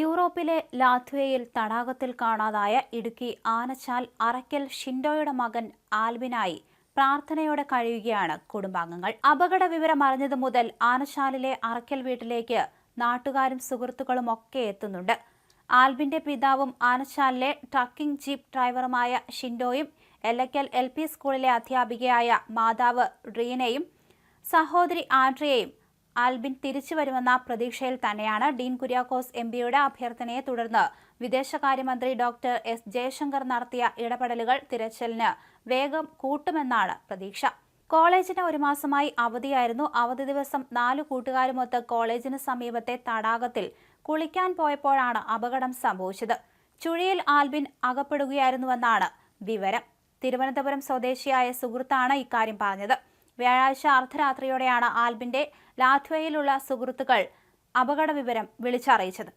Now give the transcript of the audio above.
യൂറോപ്പിലെ ലാത്വയിൽ തടാകത്തിൽ കാണാതായ ഇടുക്കി ആനച്ചാൽ അറയ്ക്കൽ ഷിൻഡോയുടെ മകൻ ആൽബിനായി പ്രാർത്ഥനയോടെ കഴിയുകയാണ് കുടുംബാംഗങ്ങൾ. അപകട വിവരം അറിഞ്ഞതു മുതൽ ആനച്ചാലിലെ അറയ്ക്കൽ വീട്ടിലേക്ക് നാട്ടുകാരും സുഹൃത്തുക്കളും ഒക്കെ എത്തുന്നുണ്ട്. ആൽബിന്റെ പിതാവും ആനച്ചാലിലെ ട്രക്കിംഗ് ജീപ്പ് ഡ്രൈവറുമായ ഷിൻഡോയും എല്ലക്കൽ എൽ പി സ്കൂളിലെ അധ്യാപികയായ മാതാവ് റീനയും സഹോദരി ആൻഡ്രിയയും ആൽബിൻ തിരിച്ചു വരുമെന്ന പ്രതീക്ഷയിൽ തന്നെയാണ് ഡീൻ കുര്യാക്കോസ് എം പിയുടെ അഭ്യർത്ഥനയെ തുടർന്ന്. വിദേശകാര്യമന്ത്രി ഡോക്ടർ എസ് ജയശങ്കർ നടത്തിയ ഇടപെടലുകൾ തിരച്ചിലിന് വേഗം കൂട്ടുമെന്നാണ് പ്രതീക്ഷ. കോളേജിന് ഒരു മാസമായി അവധിയായിരുന്നു. അവധി ദിവസം നാലു കൂട്ടുകാരുമൊത്ത് കോളേജിന് സമീപത്തെ തടാകത്തിൽ കുളിക്കാൻ പോയപ്പോഴാണ് അപകടം സംഭവിച്ചത്. ചുഴിയിൽ ആൽബിൻ അകപ്പെടുകയായിരുന്നുവെന്നാണ് വിവരം. തിരുവനന്തപുരം സ്വദേശിയായ സുഹൃത്താണ് ഇക്കാര്യം പറഞ്ഞത്. വ്യാഴാഴ്ച അർദ്ധരാത്രിയോടെയാണ് ആൽബിന്റെ ലാത്വയിലുള്ള സുഹൃത്തുക്കൾ അപകട വിവരം വിളിച്ചറിയിച്ചത്.